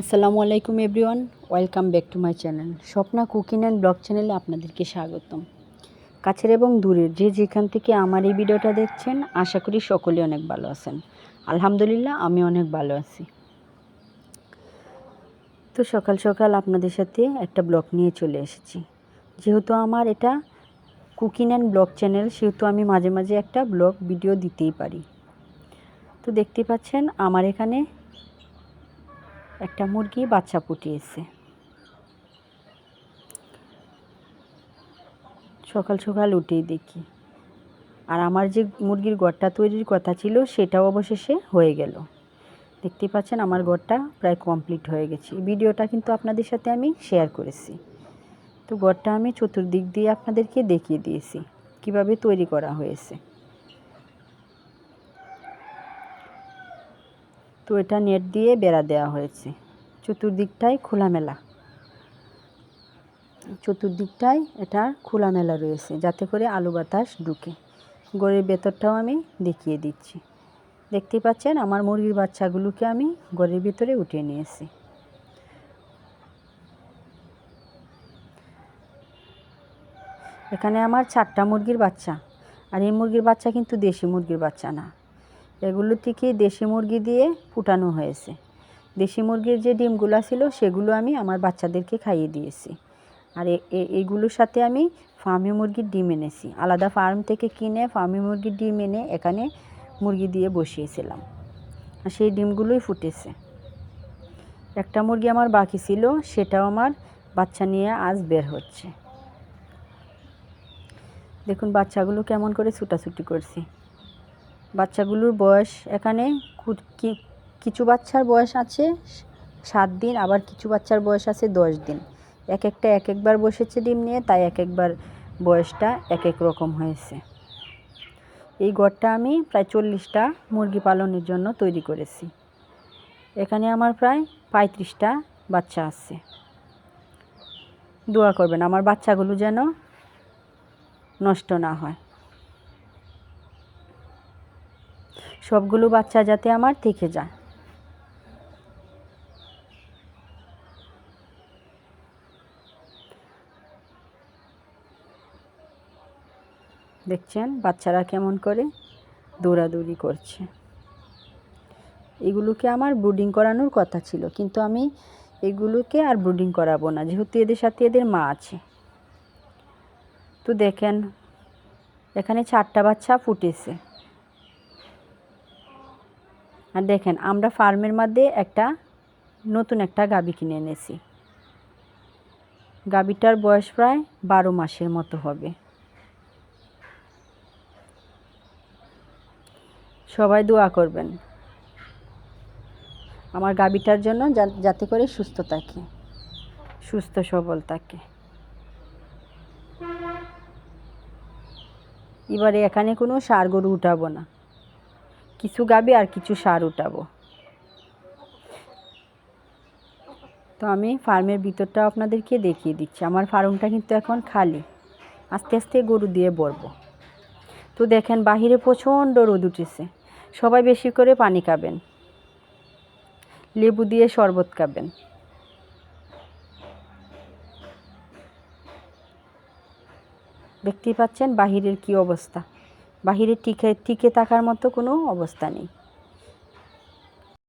আসসালামু আলাইকুম everyone, welcome back to my channel. Swapna cooking and blog চ্যানেলে আপনাদেরকে স্বাগতম। কাছের এবং দূরের যে যেখান থেকে আমার এই ভিডিওটা দেখছেন, আশা করি সকলে অনেক ভালো আছেন। আলহামদুলিল্লাহ, আমি অনেক ভালো আছি। তো সকাল সকাল আপনাদের সাথে একটা ব্লগ নিয়ে চলে এসেছি। যেহেতু আমার এটা কুকিং অ্যান্ড ব্লগ চ্যানেল, সেহেতু আমি মাঝে মাঝে একটা ব্লগ ভিডিও দিতেই পারি। তো দেখতে পাচ্ছেন, আমার এখানে একটা মুরগি বাচ্চা ফুটিয়েছে সকাল সকাল উঠেই দেখি। আর আমার যে মুরগির ঘরটা তৈরির কথা ছিল, সেটাও অবশেষে হয়ে গেল। দেখতে পাচ্ছেন আমার ঘরটা প্রায় কমপ্লিট হয়ে গেছে। ভিডিওটা কিন্তু আপনাদের সাথে আমি শেয়ার করেছি। তো ঘরটা আমি চতুর্দিক দিয়ে আপনাদেরকে দেখিয়ে দিয়েছি, কীভাবে তৈরি করা হয়েছে। তো এটা নেট দিয়ে বেড়া দেওয়া হয়েছে। চতুর্দিকটাই খোলামেলা। চতুর্দিকটাই এটা খোলামেলা রয়েছে, যাতে করে আলু বাতাস ঢুকে। গড়ের ভেতরটাও আমি দেখিয়ে দিচ্ছি। দেখতেই পাচ্ছেন, আমার মুরগির বাচ্চাগুলোকে আমি ঘরের ভিতরে উঠিয়ে নিয়েছি। এখানে আমার চারটা মুরগির বাচ্চা, আর এই মুরগির বাচ্চা কিন্তু দেশি মুরগির বাচ্চা না। এগুলো থেকে দেশি মুরগি দিয়ে ফুটানো হয়েছে। দেশি মুরগির যে ডিমগুলো ছিল, সেগুলো আমি আমার বাচ্চাদেরকে খাইয়ে দিয়েছি। আর এইগুলোর সাথে আমি ফার্মি মুরগির ডিম এনেছি। আলাদা ফার্ম থেকে কিনে ফার্মি মুরগির ডিম এনে এখানে মুরগি দিয়ে বসিয়েছিলাম। আর সেই ডিমগুলোই ফুটেছে। একটা মুরগি আমার বাকি ছিল, সেটাও আমার বাচ্চা নিয়ে আজ বের হচ্ছে। দেখুন, বাচ্চাগুলো কেমন করে ছুটাছুটি করছি। বাচ্চাগুলোর বয়স এখানে কিছু বাচ্চার বয়স আছে সাত দিন, আবার কিছু বাচ্চার বয়স আছে দশ দিন। এক একটা এক একবার বসেছে ডিম নিয়ে, তাই এক একবার বয়সটা এক এক রকম হয়েছে। এই ঘরটা আমি প্রায় চল্লিশটা মুরগি পালনের জন্য তৈরি করেছি। এখানে আমার প্রায় পঁয়ত্রিশটা বাচ্চা আছে। দোয়া করবেন, আমার বাচ্চাগুলো যেন নষ্ট না হয়। সবগুলো বাচ্চা যাতে আমার থেকে যায়। দেখছেন? বাচ্চারা কেমন করে দৌড়াদৌড়ি করছে। এগুলোকে আমার ব্রুডিং করানোর কথা ছিল, কিন্তু আমি এগুলোকে আর ব্রুডিং করাবো না, যেহেতু এদের সাথে এদের মা আছে। তো দেখেন, এখানে চারটা বাচ্চা ফুটেছে। আর দেখেন, আমরা ফার্মের মধ্যে একটা নতুন একটা গাবি কিনে এনেছি। গাবিটার বয়স প্রায় বারো মাসের মতো হবে। সবাই দোয়া করবেন। আমার গাবিটার জন্য যাতে করে সুস্থ থাকে, সুস্থ সবল থাকে। এবারে এখানে কোনো সার গরু উঠাবো না। কিছু গাবি আর কিছু সার উঠাবো। তো আমি ফার্মের ভিতরটা আপনাদেরকে দেখিয়ে দিচ্ছি। আমার ফার্মটা কিন্তু এখন খালি। আস্তে আস্তে গরু দিয়ে বলব তো দেখেন, বাহিরে প্রচণ্ড রোদ উঠেছে। সবাই বেশি করে পানি খাবেন। লেবু দিয়ে শরবত খাবেন। দেখতেই পাচ্ছেন বাহিরের কি অবস্থা। বাহিরে টিকে টিকে থাকার মতো কোনো অবস্থা নেই।